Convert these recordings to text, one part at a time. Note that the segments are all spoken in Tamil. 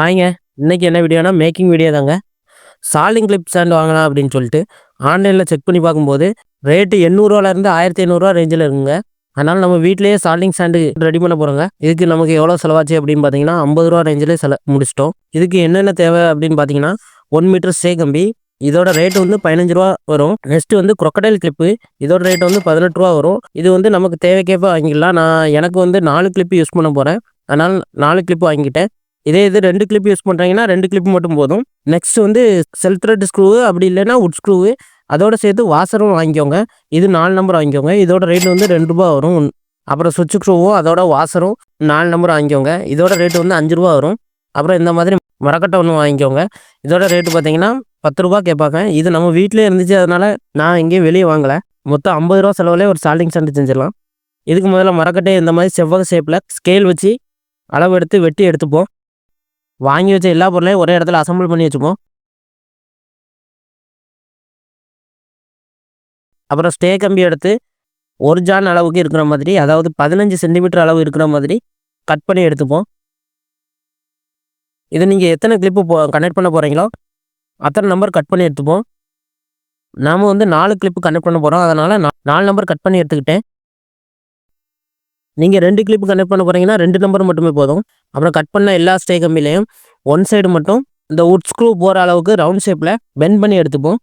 ஹாய்ங்க. இன்னைக்கு என்ன வீடியோனா மேக்கிங் வீடியோ தாங்க. சாலிங் கிளிப் ஸ்டாண்ட் வாங்கலாம் அப்படின்னு சொல்லிட்டு ஆன்லைனில் செக் பண்ணி பார்க்கும்போது ரேட்டு எண்ணூறுவாலேருந்து ஆயிரத்தி ஐநூறுரூவா ரேஞ்சில் இருக்குங்க. அதனால் நம்ம வீட்டிலேயே சாலிங் ஸ்டாண்டு ரெடி பண்ண போகிறோங்க இதுக்கு நமக்கு எவ்வளோ செலவாச்சு அப்படின்னு பார்த்தீங்கன்னா ஐம்பது ரூபா ரேஞ்சிலே செல முடிச்சிட்டோம். இதுக்கு என்னென்ன தேவை அப்படின்னு பார்த்தீங்கன்னா ஒன் மீட்டர் சே கம்பி. இதோட ரேட்டு வந்து பதினஞ்சு ரூபா வரும். நெக்ஸ்ட்டு வந்து குரொக்கடைல் கிளிப்பு இதோட ரேட் வந்து பதினெட்டு ரூபா வரும். இது வந்து நமக்கு தேவைக்கேற்ப வாங்கிக்கலாம். நான் எனக்கு வந்து நாலு கிளிப்பு யூஸ் பண்ண போகிறேன் அதனால் நாலு கிளிப்பு வாங்கிட்டேன் இதே இது ரெண்டு கிளிப் யூஸ் பண்ணுறீங்கன்னா ரெண்டு கிளிப் மட்டும் போதும். நெக்ஸ்ட் வந்து செல் த்ரெட் அப்படி இல்லைன்னா உட் ஸ்க்ரூவு அதோட சேர்த்து வாசரும் வாங்கிக்கோங்க. இது நாலு நம்பர் வாங்கிக்கோங்க. இதோட ரேட் வந்து ரெண்டு ரூபா வரும். அப்புறம் சுவிட்ச் ஸ்க்ரூவும் அதோட வாசரும் நாலு நம்பர் வாங்கிக்கோங்க. இதோட ரேட் வந்து அஞ்சு ரூபா வரும். அப்புறம் இந்த மாதிரி மரக்கட்டை ஒன்று வாங்கிக்கோங்க. இதோட ரேட்டு பார்த்தீங்கன்னா பத்து ரூபா கேட்பாங்க. இது நம்ம வீட்டிலே இருந்துச்சு. அதனால் நான் எங்கேயும் வெளியே வாங்கலை. மொத்தம் ஐம்பது ரூபா செலவுலேயே ஒரு சால்டிங் ஸ்டாண்டு செஞ்சிடலாம். இதுக்கு முதல்ல மரக்கட்டை இந்த மாதிரி செவ்வக ஷேப்பில் ஸ்கேல் வச்சு அளவு எடுத்து வெட்டி எடுத்துப்போம். வாங்கி வச்ச எல்லா பொருளையும் ஒரே இடத்துல அசம்பிள் பண்ணி வச்சுப்போம். அப்புறம் ஸ்டே கம்பி எடுத்து ஒரு ஜான் அளவுக்கு இருக்கிற மாதிரி அதாவது பதினஞ்சு சென்டிமீட்டர் அளவு இருக்கிற மாதிரி கட் பண்ணி எடுத்துப்போம். இது நீங்கள் எத்தனை கிளிப்பு போ கனெக்ட் பண்ண போகிறீங்களோ அத்தனை நம்பர் கட் பண்ணி எடுத்துப்போம். நாம் வந்து நாலு கிளிப்பு கனெக்ட் பண்ண போகிறோம் அதனால் நான் நாலு நம்பர் கட் பண்ணி எடுத்துக்கிட்டேன். நீங்கள் ரெண்டு கிளிப் கனெக்ட் பண்ண போகிறீங்கன்னா ரெண்டு நம்பர் மட்டுமே போதும். அப்புறம் கட் பண்ண எல்லா ஸ்டே கம்பிலையும் ஒன் சைடு மட்டும் இந்த உட் ஸ்க்ரூ போகிற அளவுக்கு ரவுண்ட் ஷேப்பில் பெண்ட் பண்ணி எடுத்துப்போம்.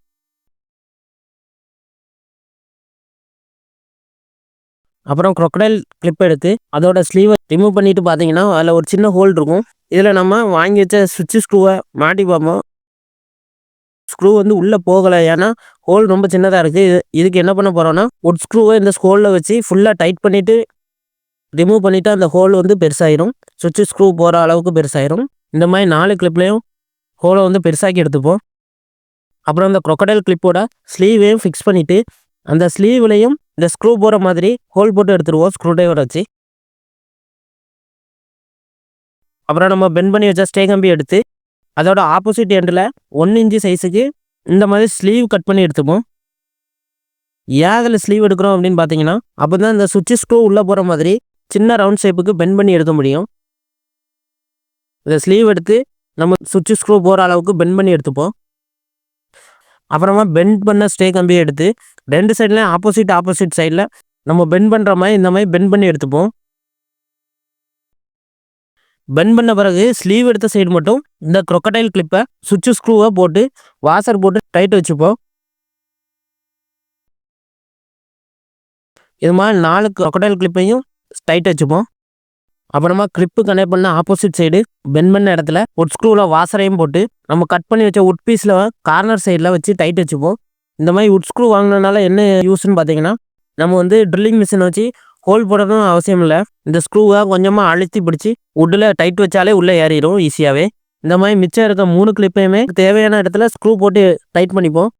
அப்புறம் க்ரொக்கடைல் கிளிப் எடுத்து அதோட ஸ்லீவை ரிமூவ் பண்ணிவிட்டு பார்த்தீங்கன்னா அதில் ஒரு சின்ன ஹோல் இருக்கும். இதில் நம்ம வாங்கி வச்ச சுவிட்சு ஸ்க்ரூவை மாட்டி பார்ப்போம். ஸ்க்ரூ வந்து உள்ளே போகலை. ஏன்னா ஹோல் ரொம்ப சின்னதாக இருக்குது இது இதுக்கு என்ன பண்ண போகிறோன்னா உட் ஸ்க்ரூவை இந்த ஹோலில் வச்சு ஃபுல்லாக டைட் பண்ணிவிட்டு ரிமூவ் பண்ணிவிட்டு அந்த ஹோல் வந்து பெருசாயிரும். சுவிட்ச் ஸ்க்ரூ போகிற அளவுக்கு பெருசாயிரும். இந்த மாதிரி நாலு கிளிப்லேயும் ஹோலை வந்து பெருசாக்கி எடுத்துப்போம். அப்புறம் அந்த க்ரொக்கடைல் கிளிப்போட ஸ்லீவையும் ஃபிக்ஸ் பண்ணிவிட்டு அந்த ஸ்லீவ்லேயும் இந்த ஸ்க்ரூ போகிற மாதிரி ஹோல் போட்டு எடுத்துருவோம் ஸ்க்ரூ ட்ரைவர் வச்சு. அப்புறம் நம்ம பெண்ட் பண்ணி வச்ச ஸ்டே கம்பி எடுத்து அதோட ஆப்போசிட் எண்டில் ஒன் இன்ச்சு சைஸுக்கு இந்த மாதிரி ஸ்லீவ் கட் பண்ணி எடுத்துப்போம். ஏன் அதில் ஸ்லீவ் எடுக்கிறோம் அப்படின்னு பார்த்தீங்கன்னா அப்போ தான் இந்த சுவிட்சு ஸ்க்ரூ உள்ளே போகிற மாதிரி சின்ன ரவுண்ட் ஷேப்புக்கு பெண்ட் பண்ணி எடுக்க முடியும். இந்த ஸ்லீவ் எடுத்து நம்ம சுவிட்சு ஸ்க்ரூ போகிற அளவுக்கு பெண்ட் பண்ணி எடுத்துப்போம். அப்புறமா பெண்ட் பண்ண ஸ்டே கம்பியை எடுத்து ரெண்டு சைட்லேயும் ஆப்போசிட் ஆப்போசிட் சைடில் நம்ம பெண்ட் பண்ணுற மாதிரி இந்த மாதிரி பெண்ட் பண்ணி எடுத்துப்போம். பெண்ட் பண்ண பிறகு ஸ்லீவ் எடுத்த சைடு மட்டும் இந்த க்ரொக்கடைல் கிளிப்பை சுவிட்சு ஸ்க்ரூவை போட்டு வாசர் போட்டு டைட் வச்சுப்போம். இது மாதிரி நாலு க்ரொக்கடைல் கிளிப்பையும் டைட் வச்சுப்போம். அப்புறமா கிளிப்பு கனெக்ட் பண்ண ஆப்போசிட் சைடு பென் பண்ண இடத்துல உட் ஸ்க்ரூவில் வாசரையும் போட்டு நம்ம கட் பண்ணி வச்ச உட் பீஸில் கார்னர் சைடில் வச்சு டைட் வச்சுப்போம். இந்த மாதிரி உட் ஸ்க்ரூ வாங்கினனால என்ன யூஸ்ன்னு பார்த்தீங்கன்னா நம்ம வந்து ட்ரில்லிங் மிஷினை வச்சு ஹோல் போடணும் அவசியம் இல்லை. இந்த ஸ்க்ரூவை கொஞ்சமாக அழுத்தி பிடிச்சி உட்டில் டைட் வச்சாலே உள்ளே ஏறிடும் ஈஸியாகவே இந்த மாதிரி மிச்சம் இருக்க மூணு கிளிப்பையுமே தேவையான இடத்துல ஸ்க்ரூ போட்டு டைட் பண்ணிப்போம்.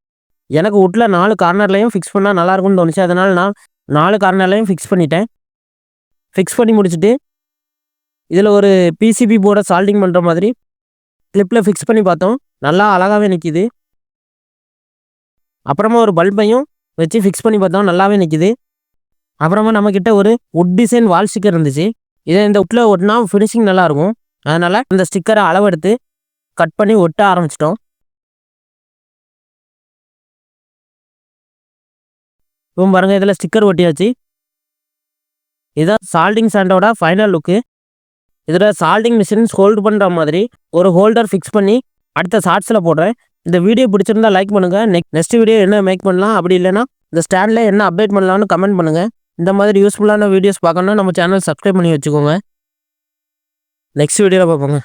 எனக்கு உட்டில் நாலு கார்னர்லையும் ஃபிக்ஸ் பண்ணால் நல்லாயிருக்கும்னு தோணுச்சு. அதனால் நான் நாலு கார்னர்லையும் ஃபிக்ஸ் பண்ணிட்டேன். ஃபிக்ஸ் பண்ணி முடிச்சுட்டு இதில் ஒரு பிசிபி போர்டை சால்டிங் பண்ணுற மாதிரி கிளிப்பில் ஃபிக்ஸ் பண்ணி பார்த்தோம். நல்லா அழகாகவே நிற்கிது அப்புறமா ஒரு பல்பையும் வச்சு ஃபிக்ஸ் பண்ணி பார்த்தோம். நல்லாவே நிற்கிது அப்புறமா நம்மக்கிட்ட ஒரு உட் டிசைன் வால் ஸ்டிக்கர் இருந்துச்சு. இதை இந்த உட்டில் ஒட்டினா ஃபினிஷிங் நல்லாயிருக்கும். அதனால் இந்த ஸ்டிக்கரை அளவெடுத்து கட் பண்ணி ஒட்ட ஆரம்பிச்சிட்டோம். இப்போ பாருங்கள் இதில் ஸ்டிக்கர் ஒட்டியாச்சு. இதான் சால்டிங் சாண்டோட ஃபைனல் லுக்கு இதில் சால்டிங் மிஷின்ஸ் ஹோல்டு பண்ணுற மாதிரி ஒரு ஹோல்டர் ஃபிக்ஸ் பண்ணி அடுத்த ஷார்ட்ஸில் போடுறேன். இந்த வீடியோ பிடிச்சிருந்தா லைக் பண்ணுங்கள் நெக் நெக்ஸ்ட் வீடியோ என்ன மேக் பண்ணலாம் அப்படி இல்லைன்னா இந்த ஸ்டாண்டில் என்ன அப்டேட் பண்ணலாம்னு கமெண்ட் பண்ணுங்கள் இந்த மாதிரி யூஸ்ஃபுல்லான வீடியோஸ் பார்க்கணுன்னா நம்ம சேனல் சப்ஸ்கிரைப் பண்ணி வச்சுக்கோங்க. நெக்ஸ்ட் வீடியோவில் பார்ப்போங்க.